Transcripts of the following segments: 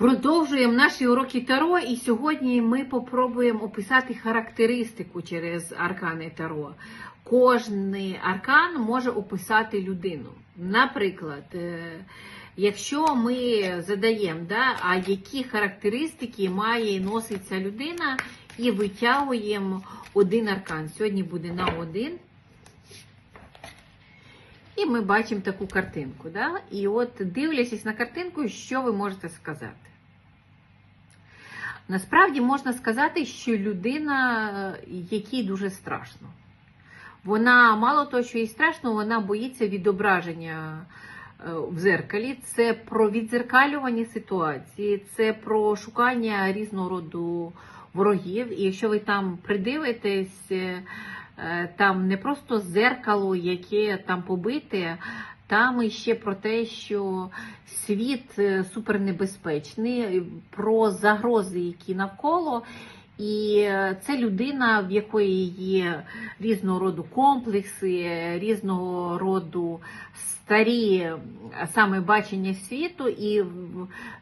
Продовжуємо наші уроки Таро, і сьогодні ми попробуємо описати характеристику через аркани Таро. Кожний аркан може описати людину. Наприклад, е, якщо ми задаємо, да, а які характеристики має і носить ця людина, і витягуємо один аркан. Сьогодні буде на один. І ми бачимо таку картинку. Да? І от дивлячись на картинку, що ви можете сказати? Насправді можна сказати, що людина, е, якій дуже страшно. Вона, мало того, що їй страшно, вона боїться відображення е, в зеркалі. Це про відзеркалювання ситуації, це про шукання різного роду ворогів. І якщо ви там придивитесь, е, там не просто зеркало, яке там побите, там іще про те, що світ е, супернебезпечний, про загрози, які навколо. І е, це людина, в якої є різного роду комплекси, різного роду старі е, саме бачення світу, і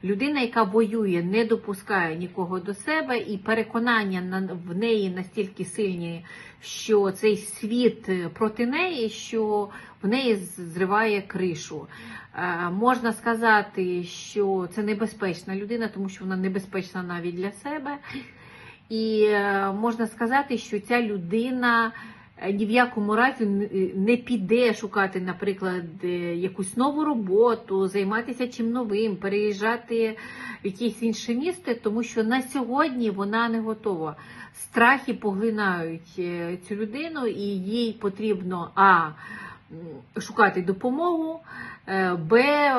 людина, яка воює, не допускає нікого до себе, і переконання на- в неї настільки сильні, що цей світ е, проти неї, що в неї зриває кришу. Е, Можна сказати, що це небезпечна людина, тому що вона небезпечна навіть для себе. І можна сказати, що ця людина ні в якому разі не піде шукати, наприклад, е, якусь нову роботу, займатися чим новим, переїжджати в якесь інше місто, тому що на сьогодні вона не готова. Страхи поглинають е, цю людину, і їй потрібно а шукати допомогу, е, б е,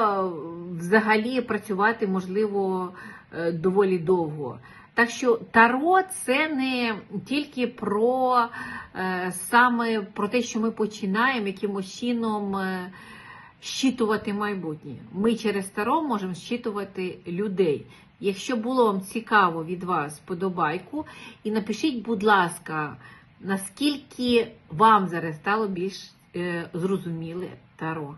взагалі працювати можливо е, доволі довго. Так що Таро це не тільки про е, саме про те, що ми починаємо якимось чином е, щитувати майбутнє. Ми через Таро можемо щитувати людей. Якщо було вам цікаво від вас, подобайку, і напишіть, будь ласка, наскільки вам зараз стало більш е, зрозуміле Таро.